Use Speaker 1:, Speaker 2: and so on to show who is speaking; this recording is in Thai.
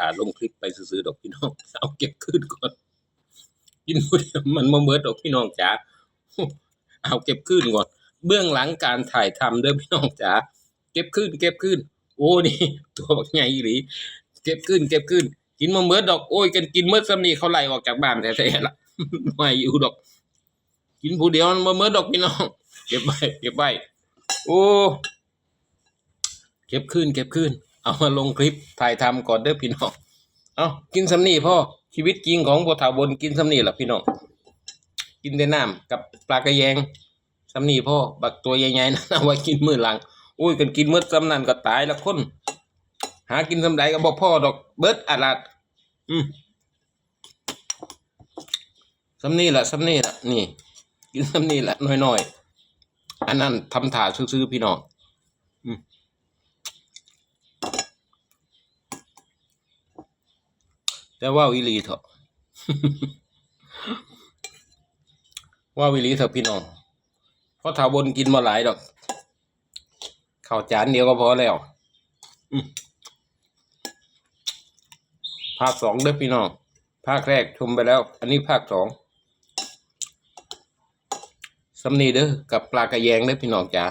Speaker 1: ถ่าลงคลิปไปซื้อๆดอกพี่น้อง เอาเก็บคืนก่อนกินมันมาเมิดดอกพี่น้องจ๋าเอาเก็บคืนก่อน เบื้องหลังการถ่ายทำเด้อพี่น้องจ๋าเก็บคืนเก็บคืนโอ้นี่ ตัวบักใหญ่อีหลีเก็บคืนเก็บคืนกินมาเมิดดอกโอ้ยกันกินเมิดซ้ำนี่เขาไล่ออกจากบ้านแท้ๆล่ะไม่อยู่ดอก กินผู้เดียวมันมาเมิดดอกพี่น้อง เก็บไว้เก็บไว้โอ้ เก็บคืนเก็บคืน เอามาลงคลิปถ่ายทำก่อนเด้อพี่น้องเอากินสำนีพ่อชีวิตจริงของบัวถาบนกินสำนีล่ะพี่น้องกินแต่น้ำกับปลากระแยงสำนีพ่อบักตัวใหญ่ๆนะเอาไว้กินมือหลังอุ้ยกันกินมื้อสำนันก็ตายละคน หากินสำใดก็บ่พ่อดอกเบิดอาลัดอืมสำนีละสำนีละนี่ กินสำนีละน้อยๆอันนั้นทำถาซื้อๆพี่น้อง แต่ว่าวิลีเถอะว่าวิลีเถอะพี่น้องเพราะถาบนกินมาหลายดอกข้าวจานเดียวก็พอแล้วภาคสองเด้อพี่น้องภาคแรกชมไปแล้ว อันนี้ภาคสองสำนีเด้อกับปลากระแยงเด้อพี่น้องจ๋า